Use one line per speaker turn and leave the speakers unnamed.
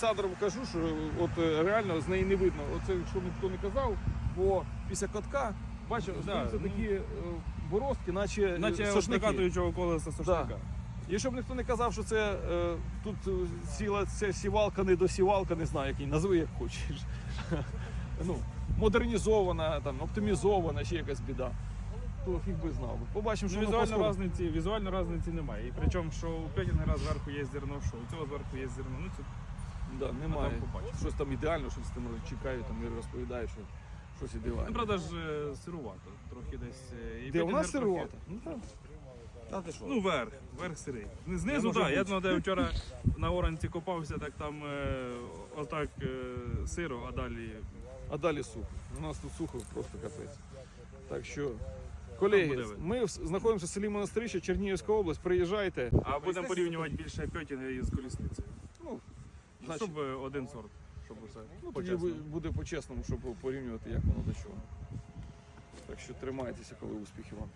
Садором кажу, що от е, реально з неї не видно. Оце, що ніхто не казав, бо після катка, бачив,
Да,
це
ну,
такі е, борозки, наче, е,
Наче
сошники.
накатуючого колеса сошника.
І щоб ніхто не казав, що це е, тут сіла ця сівалка, не досівалка, не знаю, який назви як хочеш. ну, модернізована, там, оптимізована, ще якась біда. То фіг би знав. Побачимо, що
Ну, візуально
по-своєму.
різниці, візуально різниці немає. І причому, що у Петінгера зверху є зерно, що у цього зверху є зерно. Ну, це
Да, немає.
там
щось там ідеально, щось там чекаю, там і розповідаю, що щось
ну, правда ж е, сирувато. Трохи десь. е, і
Де у нас
трохи-
сирувата? Ну так. Та ти що?
Ну, верх, верх сирий. Знизу, так. Я ну, де вчора на оранці копався, так там е, отак е, сиро, а далі.
А далі сухо. У нас тут сухо просто капець. Так що,
Там
колеги,
буде
ми в- знаходимося в селі Монастирище, Чернігівська область. Приїжджайте.
А будемо порівнювати більше Петінгера із колісницею.
Ну, значить,
Щоб е, один сорт. Щоб усе.
ну, тоді буде по-чесному, щоб порівнювати, як воно до чого. Так що тримайтеся, коли успіхів вам.